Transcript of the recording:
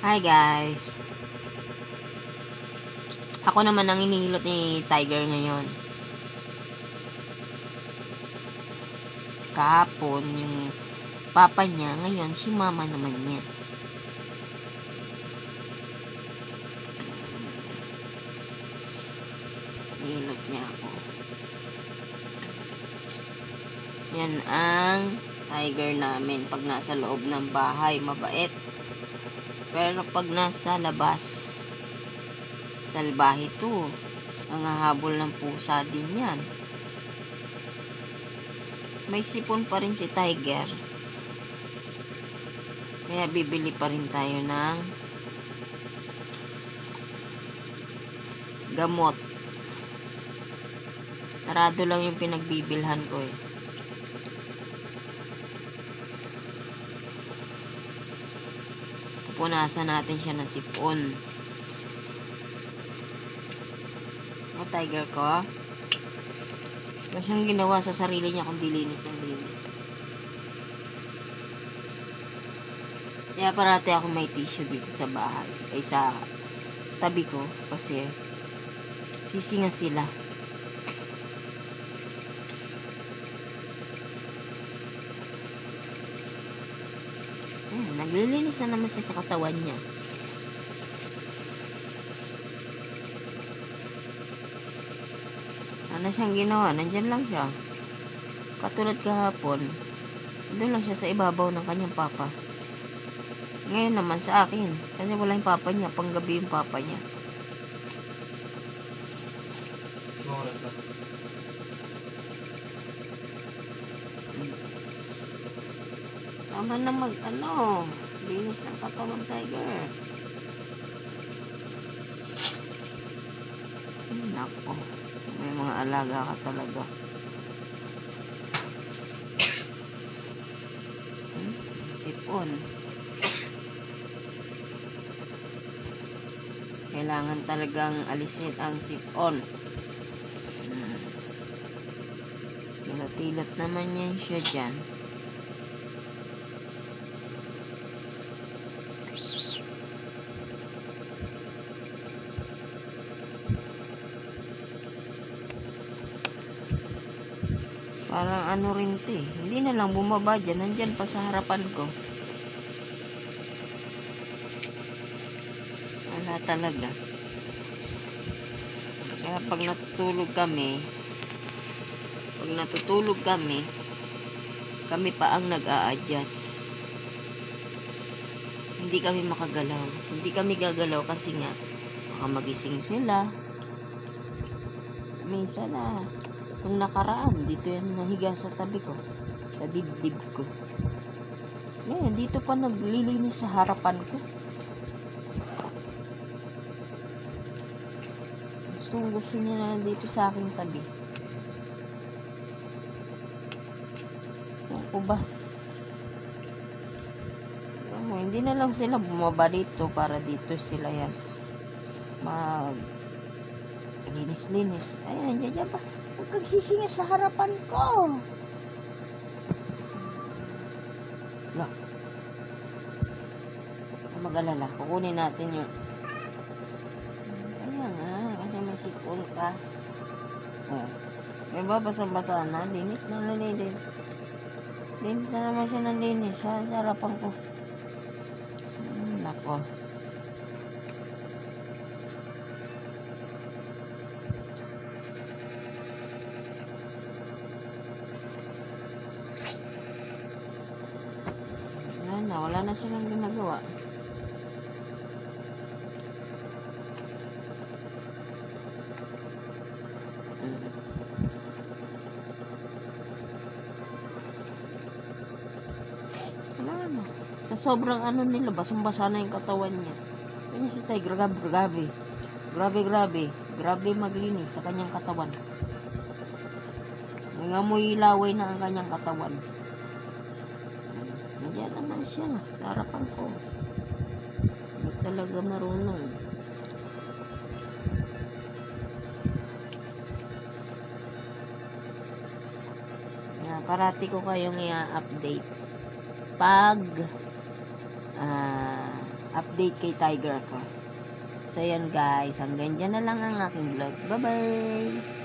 Hi guys. Ako naman ang inihilot ni Tiger ngayon. Kahapon, yung papa niya, ngayon si mama naman niya. Inihilot niya ako. Yan ang tiger namin pag nasa loob ng bahay, mabait. Pero pag nasa labas, salbahe to. Ang hahabol ng pusa din yan. May sipon pa rin si Tiger. Kaya bibili pa rin tayo ng gamot. Sarado lang yung pinagbibilhan ko eh. Pupunasan natin siya ng sipon. O, tiger ko. Wala siyang ginawa sa sarili niya kung dilinis ng linis. Kaya parati ako may tissue dito sa bahay. Ay sa tabi ko. Kasi sisinga sila. Ayan, naglilinis na naman siya sa katawan niya. Ano siyang ginawa? Nandyan lang siya. Katulad kahapon, doon lang siya sa ibabaw ng kanyang papa. Ngayon naman sa akin, kasi wala yung papa niya, panggabi yung papa niya. Oras na. Tama na mag, ano, linis ng katawan, tiger. Nako, may mga alaga ka talaga. Hmm, Sipon. Kailangan talagang alisin ang sipon. Hmm. Tilot-tilot naman yan siya dyan. Parang ano rin to eh. Hindi na lang bumaba dyan. Nandyan pa sa harapan ko. Wala talaga. Kaya pag natutulog kami, pag natutulog kami, kami pa ang nag-a-adjust. Hindi kami makagalaw. Hindi kami gagalaw kasi nga, baka magising sila. Minsan na, Nung nakaraan, dito yan nahiga sa tabi ko. Sa dibdib ko. Ngayon, dito pa naglilinis sa harapan ko. Gustong gusto niya na dito sa aking tabi. Ako ba? Hindi na lang sila bumaba dito para dito sila yan. Mag linis-linis. Ayan, dyan, dyan pa. Huwag sa harapan ko. Huwag Mag-alala. Kukunin natin yung... Ayan nga. Kasi may sipon ka. Oh. Diba, basang-basa na. Linis na linis. Linis na naman siya ng linis. Sa, sa harapan ko. Nako. Wala na, wala na silang ginagawa. Mm. Wala na. Sa sobrang ano nila, basang-basa na yung katawan niya. Kanya si Tiger, grabe, grabe. Grabe, grabe. Grabe maglinis sa kanyang katawan. Nangamoy laway na ang kanyang katawan. Nandiyan naman siya sa harapan ko. Hindi talaga marunong. Parati ko kayong i-update pag update kay tiger ko. So, yan guys. Hanggang dyan na lang ang aking vlog. Bye-bye!